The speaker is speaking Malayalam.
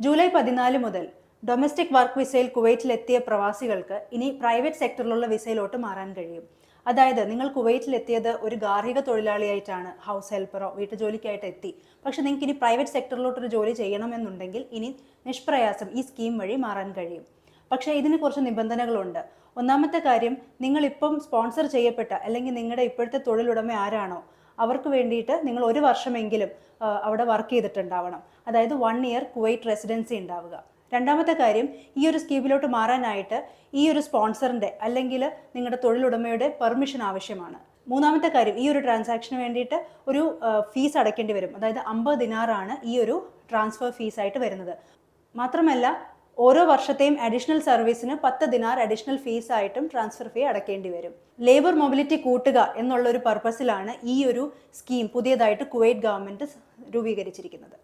ജൂലൈ പതിനാല് മുതൽ ഡൊമസ്റ്റിക് വർക്ക് വിസയിൽ കുവൈറ്റിലെത്തിയ പ്രവാസികൾക്ക് ഇനി പ്രൈവറ്റ് സെക്ടറിലുള്ള വിസയിലോട്ട് മാറാൻ കഴിയും. അതായത് നിങ്ങൾ കുവൈറ്റിലെത്തിയത് ഒരു ഗാർഹിക തൊഴിലാളിയായിട്ടാണ് ഹൗസ് ഹെൽപ്പറോ വീട്ടുജോലിക്കായിട്ട് എത്തി. പക്ഷെ നിങ്ങൾക്ക് ഇനി പ്രൈവറ്റ് സെക്ടറിലോട്ടൊരു ജോലി ചെയ്യണമെന്നുണ്ടെങ്കിൽ ഇനി നിഷ്പ്രയാസം ഈ സ്കീം വഴി മാറാൻ കഴിയും. പക്ഷേ ഇതിന് കുറച്ച് നിബന്ധനകളുണ്ട്. ഒന്നാമത്തെ കാര്യം നിങ്ങൾ നിങ്ങളിപ്പം സ്പോൺസർ ചെയ്യപ്പെട്ട അല്ലെങ്കിൽ നിങ്ങളുടെ ഇപ്പോഴത്തെ തൊഴിലുടമ ആരാണോ അവർക്ക് വേണ്ടിയിട്ട് നിങ്ങൾ ഒരു വർഷമെങ്കിലും അവിടെ വർക്ക് ചെയ്തിട്ടുണ്ടാവണം. അതായത് വൺ ഇയർ കുവൈറ്റ് റെസിഡൻസി ഉണ്ടാവുക. രണ്ടാമത്തെ കാര്യം ഈ ഒരു സ്കീമിലോട്ട് മാറാനായിട്ട് ഈ ഒരു സ്പോൺസറിന്റെ അല്ലെങ്കിൽ നിങ്ങളുടെ തൊഴിലുടമയുടെ പെർമിഷൻ ആവശ്യമാണ്. മൂന്നാമത്തെ കാര്യം ഈ ഒരു ട്രാൻസാക്ഷന് വേണ്ടിയിട്ട് ഒരു ഫീസ് അടയ്ക്കേണ്ടി വരും. അതായത് അമ്പത് ദിനാറാണ് ഈ ഒരു ട്രാൻസ്ഫർ ഫീസായിട്ട് വരുന്നത്. മാത്രമല്ല ഓരോ വർഷത്തെയും അഡീഷണൽ സർവീസിന് പത്ത് ദിനാർ അഡീഷണൽ ഫീസ് ആയിട്ടും ട്രാൻസ്ഫർ ഫീ അടക്കേണ്ടി വരും. ലേബർ മൊബിലിറ്റി കൂട്ടുക എന്നുള്ള ഒരു പർപ്പസിലാണ് ഈ ഒരു സ്കീം പുതിയതായിട്ട് കുവൈറ്റ് ഗവൺമെന്റ് രൂപീകരിച്ചിരിക്കുന്നത്.